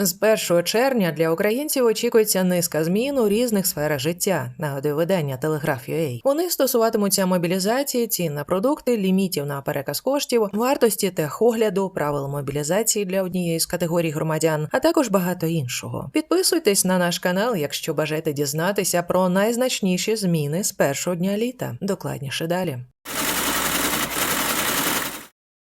З 1 червня для українців очікується низка змін у різних сферах життя, нагадує видання Телеграф.ua. Вони стосуватимуться мобілізації, цін на продукти, лімітів на переказ коштів, вартості техогляду, правил мобілізації для однієї з категорій громадян, а також багато іншого. Підписуйтесь на наш канал, якщо бажаєте дізнатися про найзначніші зміни з першого дня літа. Докладніше далі.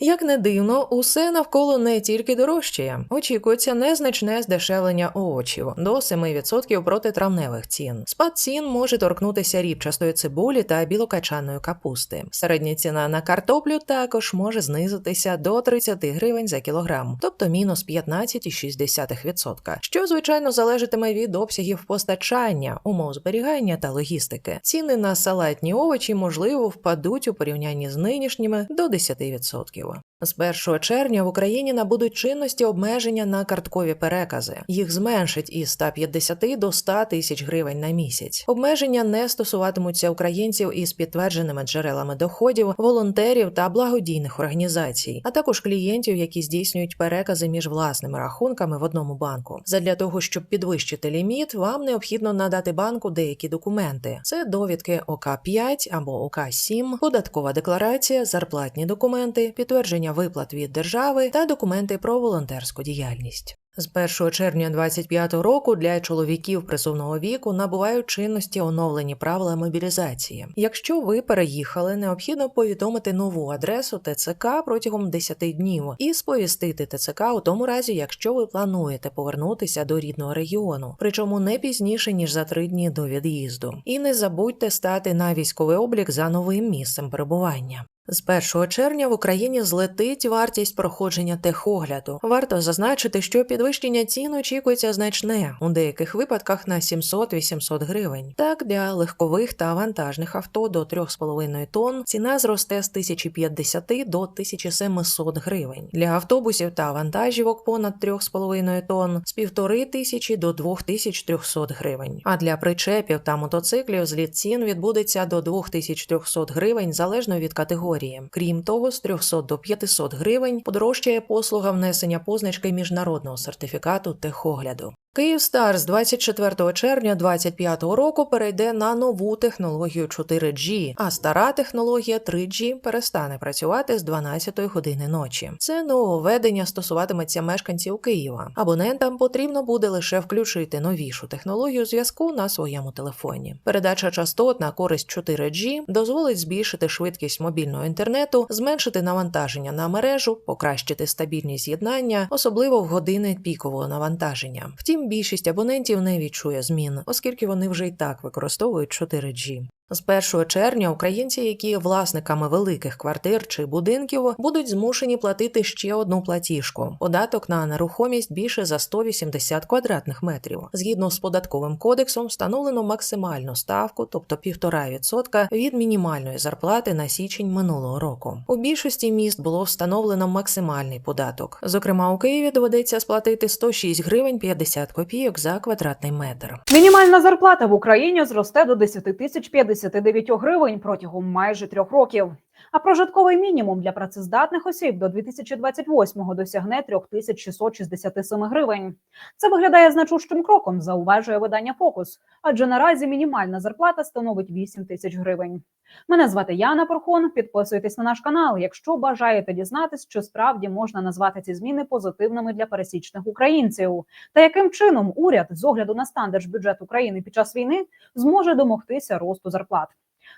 Як не дивно, усе навколо не тільки дорожчає. Очікується незначне здешевлення овочів до 7% проти травневих цін. Спад цін може торкнутися рібчастої цибулі та білокачаної капусти. Середня ціна на картоплю також може знизитися до 30 гривень за кілограм, тобто мінус 15,6%, що звичайно залежатиме від обсягів постачання, умов зберігання та логістики. Ціни на салатні овочі можливо впадуть у порівнянні з нинішніми до 10%. З 1 червня в Україні набудуть чинності обмеження на карткові перекази. Їх зменшить із 150 до 100 тисяч гривень на місяць. Обмеження не стосуватимуться українців із підтвердженими джерелами доходів, волонтерів та благодійних організацій, а також клієнтів, які здійснюють перекази між власними рахунками в одному банку. Задля того, щоб підвищити ліміт, вам необхідно надати банку деякі документи: це довідки ОК 5 або ОК 7 податкова декларація, зарплатні документи, підтвердження виплат від держави та документи про волонтерську діяльність. З 1 червня 2025 року для чоловіків призовного віку набувають чинності оновлені правила мобілізації. Якщо ви переїхали, необхідно повідомити нову адресу ТЦК протягом 10 днів і сповістити ТЦК у тому разі, якщо ви плануєте повернутися до рідного регіону, причому не пізніше ніж за три дні до від'їзду. І не забудьте стати на військовий облік за новим місцем перебування. З 1 червня в Україні злетить вартість проходження техогляду. Варто зазначити, що підвищення цін очікується значне у деяких випадках на 700-800 гривень. Так для легкових та вантажних авто до 3,5 тонн ціна зросте з 1050 до 1700 гривень. Для автобусів та вантажівок понад 3,5 тонн з 1500 до 2300 гривень. А для причепів та мотоциклів зліт цін відбудеться до 2300 гривень залежно від категорії категорії. Крім того, з 300 до 500 гривень подорожчає послуга внесення позначки міжнародного сертифікату техогляду. Київстар з 24 червня 2025 року перейде на нову технологію 4G, а стара технологія 3G перестане працювати з 12 години ночі. Це нововведення стосуватиметься мешканців Києва. Абонентам потрібно буде лише включити новішу технологію зв'язку на своєму телефоні. Передача частот на користь 4G дозволить збільшити швидкість мобільного інтернету, зменшити навантаження на мережу, покращити стабільність з'єднання, особливо в години пікового навантаження. Втім, більшість абонентів не відчує змін, оскільки вони вже й так використовують 4G. З 1 червня українці, які власниками великих квартир чи будинків, будуть змушені платити ще одну платіжку податок на нерухомість більше за 180 квадратних метрів. Згідно з податковим кодексом, встановлено максимальну ставку, тобто 1,5% від мінімальної зарплати на січень минулого року. У більшості міст було встановлено максимальний податок. Зокрема, у Києві доведеться сплатити 106 гривень 50 копійок за квадратний метр. Мінімальна зарплата в Україні зросте до 10 тисяч 59 гривень протягом майже трьох років. А прожитковий мінімум для працездатних осіб до 2028-го досягне 3667 гривень. Це виглядає значущим кроком, зауважує видання Фокус, адже наразі мінімальна зарплата становить 8 тисяч гривень. Мене звати Яна Порхон. Підписуйтесь на наш канал, якщо бажаєте дізнатись, чи справді можна назвати ці зміни позитивними для пересічних українців, та яким чином уряд з огляду на стан держбюджет України під час війни зможе домогтися росту зарплат.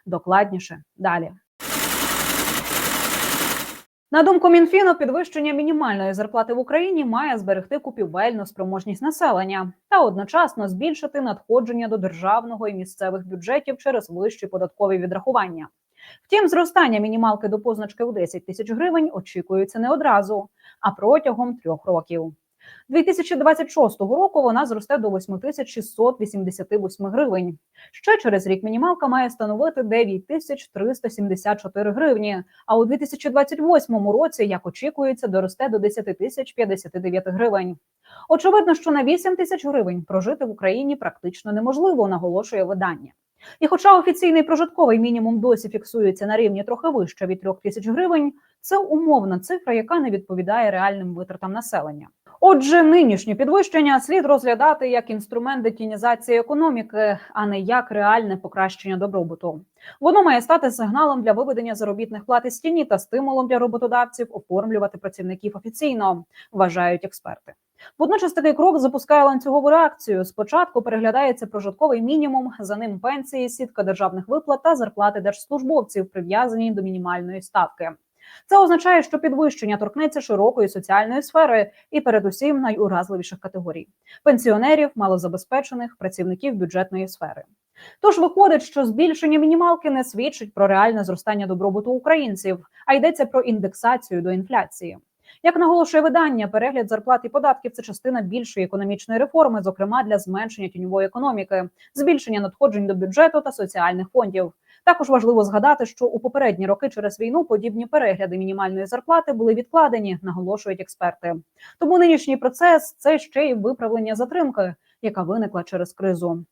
Докладніше далі. На думку Мінфіну, підвищення мінімальної зарплати в Україні має зберегти купівельну спроможність населення та одночасно збільшити надходження до державного і місцевих бюджетів через вищі податкові відрахування. Втім, зростання мінімалки до позначки у 10 тисяч гривень очікується не одразу, а протягом трьох років. 2026 року вона зросте до 8688 гривень. Ще через рік мінімалка має становити 9374 гривні. А у 2028 році, як очікується, доросте до 10 тисяч 59 гривень. Очевидно, що на 8 тисяч гривень прожити в Україні практично неможливо, наголошує видання. І, хоча офіційний прожитковий мінімум досі фіксується на рівні трохи вище від 3 тисяч гривень, це умовна цифра, яка не відповідає реальним витратам населення. Отже, нинішнє підвищення слід розглядати як інструмент детінізації економіки, а не як реальне покращення добробуту. Воно має стати сигналом для виведення заробітних плат із тіні та стимулом для роботодавців оформлювати працівників офіційно, вважають експерти. Водночас такий крок запускає ланцюгову реакцію. Спочатку переглядається прожитковий мінімум, за ним пенсії, сітка державних виплат та зарплати держслужбовців, прив'язані до мінімальної ставки. Це означає, що підвищення торкнеться широкої соціальної сфери і, передусім, найуразливіших категорій пенсіонерів, малозабезпечених, працівників бюджетної сфери. Тож виходить, що збільшення мінімалки не свідчить про реальне зростання добробуту українців, а йдеться про індексацію до інфляції. Як наголошує видання, перегляд зарплат і податків це частина більшої економічної реформи, зокрема для зменшення тіньової економіки, збільшення надходжень до бюджету та соціальних фондів. Також важливо згадати, що у попередні роки через війну подібні перегляди мінімальної зарплати були відкладені, наголошують експерти. Тому нинішній процес це ще й виправлення затримки, яка виникла через кризу.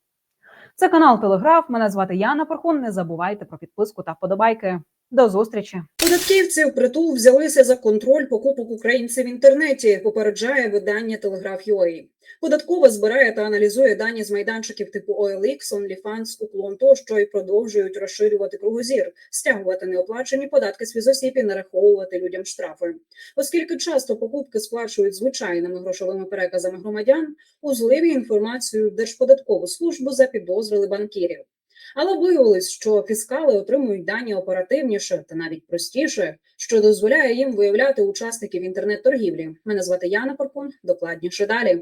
Це канал Телеграф. Мене звати Яна Пархун. Не забувайте про підписку та вподобайки. До зустрічі. Податківці в притул взялися за контроль покупок українців в інтернеті. Попереджає видання Telegraph.ua. Податкова збирає та аналізує дані з майданчиків типу OLX, OnlyFans, Уклон тощо і продовжують розширювати кругозір, стягувати неоплачені податки з фізосіб і нараховувати людям штрафи. Оскільки часто покупки сплачують звичайними грошовими переказами громадян, у зливі інформацію Держподаткову службу запідозрили банкірів. Але виявилось, що фіскали отримують дані оперативніше та навіть простіше, що дозволяє їм виявляти учасників інтернет-торгівлі. Мене звати Яна Паркун. Докладніше далі.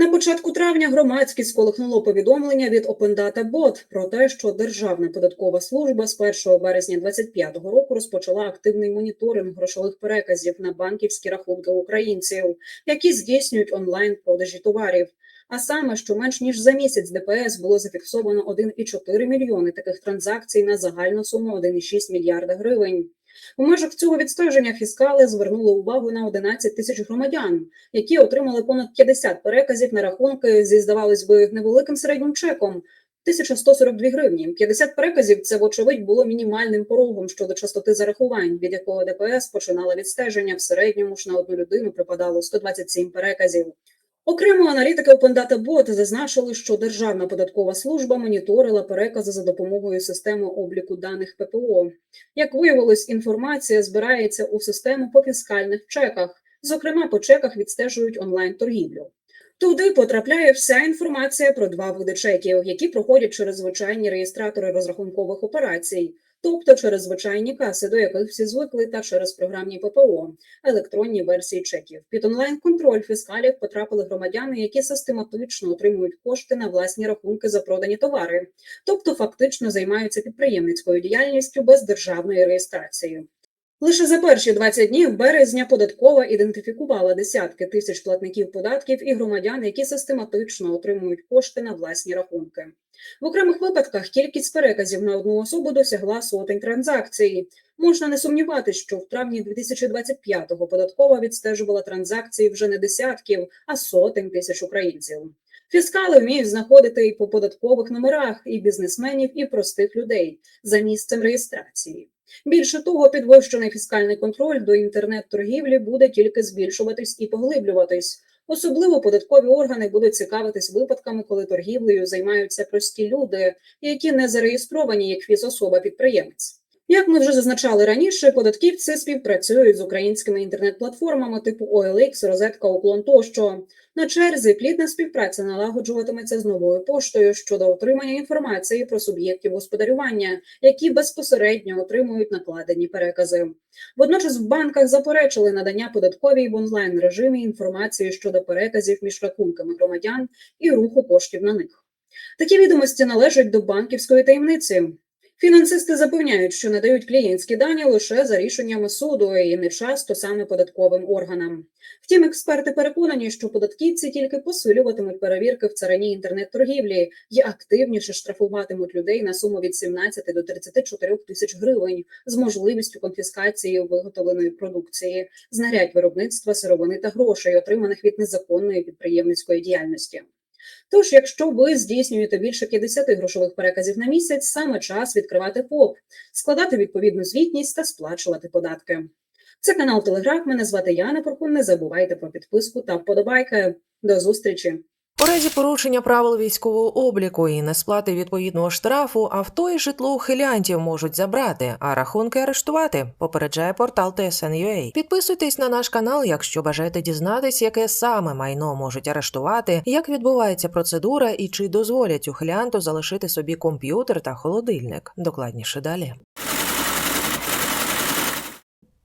На початку травня громадськість сколихнуло повідомлення від Open Data Bot про те, що Державна податкова служба з 1 березня 2025 року розпочала активний моніторинг грошових переказів на банківські рахунки українців, які здійснюють онлайн продажі товарів. А саме, що менш ніж за місяць ДПС було зафіксовано 1,4 мільйони таких транзакцій на загальну суму 1,6 мільярда гривень. У межах цього відстеження фіскали звернули увагу на 11 тисяч громадян, які отримали понад 50 переказів на рахунки зі, здавалось би, невеликим середнім чеком. 1142 гривні. 50 переказів це, вочевидь, було мінімальним порогом щодо частоти зарахувань, від якого ДПС починала відстеження. В середньому ж на одну людину припадало 127 переказів. Окремо аналітики Open Data Bot зазначили, що Державна податкова служба моніторила перекази за допомогою системи обліку даних ППО. Як виявилось, інформація збирається у систему по фіскальних чеках. Зокрема, по чеках відстежують онлайн-торгівлю. Туди потрапляє вся інформація про два види чеків, які проходять через звичайні реєстратори розрахункових операцій, тобто через звичайні каси, до яких всі звикли, та через програмні ППО, електронні версії чеків. Під онлайн-контроль фіскалів потрапили громадяни, які систематично отримують кошти на власні рахунки за продані товари, тобто фактично займаються підприємницькою діяльністю без державної реєстрації. Лише за перші 20 днів березня податкова ідентифікувала десятки тисяч платників податків і громадян, які систематично отримують кошти на власні рахунки. В окремих випадках кількість переказів на одну особу досягла сотень транзакцій. Можна не сумніватися, що в травні 2025-го податкова відстежувала транзакції вже не десятків, а сотень тисяч українців. Фіскали вміють знаходити і по податкових номерах і бізнесменів, і простих людей за місцем реєстрації. Більше того, підвищений фіскальний контроль до інтернет-торгівлі буде тільки збільшуватись і поглиблюватись. Особливо податкові органи будуть цікавитись випадками, коли торгівлею займаються прості люди, які не зареєстровані як фізособа-підприємець. Як ми вже зазначали раніше, податківці співпрацюють з українськими інтернет-платформами типу OLX, Розетка, Уклон тощо. На черзі плідна співпраця налагоджуватиметься з новою поштою щодо отримання інформації про суб'єктів господарювання, які безпосередньо отримують накладені перекази. Водночас в банках заперечили надання податковій в онлайн режимі інформації щодо переказів між рахунками громадян і руху коштів на них. Такі відомості належать до банківської таємниці. Фінансисти запевняють, що надають клієнтські дані лише за рішеннями суду і не часто саме податковим органам. Втім, експерти переконані, що податківці тільки посилюватимуть перевірки в царині інтернет-торгівлі і активніше штрафуватимуть людей на суму від 17 до 34 тисяч гривень з можливістю конфіскації виготовленої продукції, знарядь виробництва сировини та грошей, отриманих від незаконної підприємницької діяльності. Тож, якщо ви здійснюєте більше 50 грошових переказів на місяць, саме час відкривати ФОП, складати відповідну звітність та сплачувати податки. Це канал Телеграф. Мене звати Яна Поркун. Не забувайте про підписку та вподобайки. До зустрічі. У разі порушення правил військового обліку і несплати відповідного штрафу, авто і житло ухилянтів можуть забрати, а рахунки арештувати. Попереджає портал TSN.ua. Підписуйтесь на наш канал, якщо бажаєте дізнатись, яке саме майно можуть арештувати, як відбувається процедура і чи дозволять ухилянту залишити собі комп'ютер та холодильник. Докладніше далі.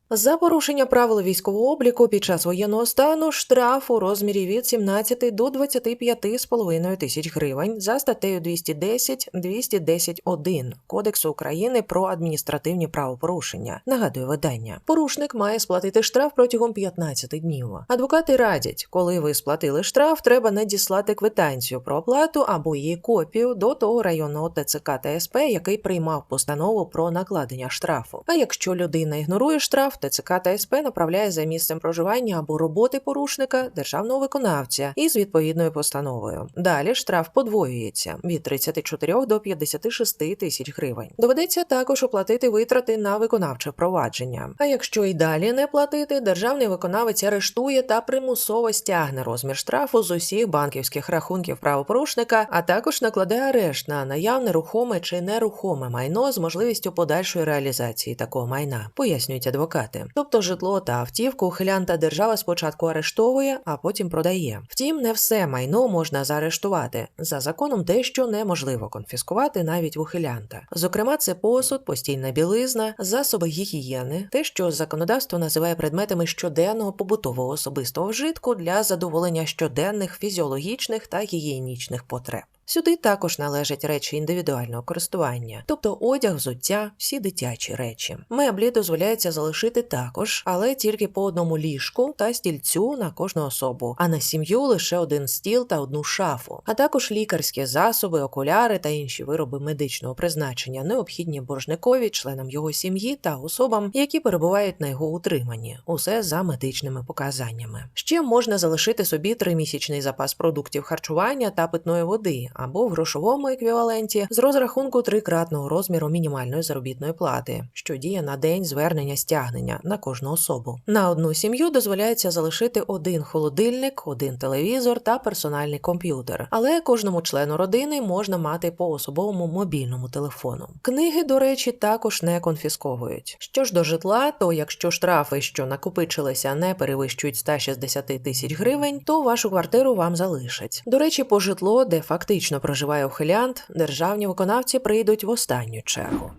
За порушення правил військового обліку під час воєнного стану штраф у розмірі від 17 до 25,5 тисяч гривень за статтею 210 210.1 Кодексу України про адміністративні правопорушення. Нагадує видання. Порушник має сплатити штраф протягом 15 днів. Адвокати радять, коли ви сплатили штраф, треба надіслати квитанцію про оплату або її копію до того районного ТЦК та СП, який приймав постанову про накладення штрафу. А якщо людина ігнорує штраф, ТЦК та СП направляє за місцем проживання або роботи порушника державного виконавця із відповідною постановою. Далі штраф подвоюється від 34 до 56 тисяч гривень. Доведеться також оплатити витрати на виконавче провадження. А якщо і далі не платити, державний виконавець арештує та примусово стягне розмір штрафу з усіх банківських рахунків правопорушника, а також накладе арешт на наявне рухоме чи нерухоме майно з можливістю подальшої реалізації такого майна, пояснюють адвокати. Тобто житло та автівку ухилянта держава спочатку арештовує, а потім продає. Втім, не все майно можна заарештувати. За законом дещо неможливо конфіскувати навіть в ухилянта. Зокрема, це посуд, постільна білизна, засоби гігієни, те, що законодавство називає предметами щоденного побутового особистого вжитку для задоволення щоденних фізіологічних та гігієнічних потреб. Сюди також належать речі індивідуального користування, тобто одяг, взуття, всі дитячі речі. Меблі дозволяється залишити також, але тільки по одному ліжку та стільцю на кожну особу, а на сім'ю лише один стіл та одну шафу, а також лікарські засоби, окуляри та інші вироби медичного призначення, необхідні боржникові, членам його сім'ї та особам, які перебувають на його утриманні. Усе за медичними показаннями. Ще можна залишити собі тримісячний запас продуктів харчування та питної води або в грошовому еквіваленті з розрахунку трикратного розміру мінімальної заробітної плати, що діє на день звернення стягнення на кожну особу. На одну сім'ю дозволяється залишити один холодильник, один телевізор та персональний комп'ютер, але кожному члену родини можна мати по особовому мобільному телефону. Книги, до речі, також не конфісковують. Що ж до житла, то якщо штрафи, що накопичилися, не перевищують 160 тисяч гривень, то вашу квартиру вам залишать. До речі, по житло, де фактично проживає ухилянт, державні виконавці прийдуть в останню чергу.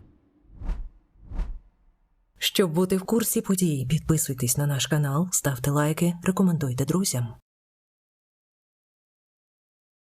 Щоб бути в курсі подій, підписуйтесь на наш канал, ставте лайки, рекомендуйте друзям.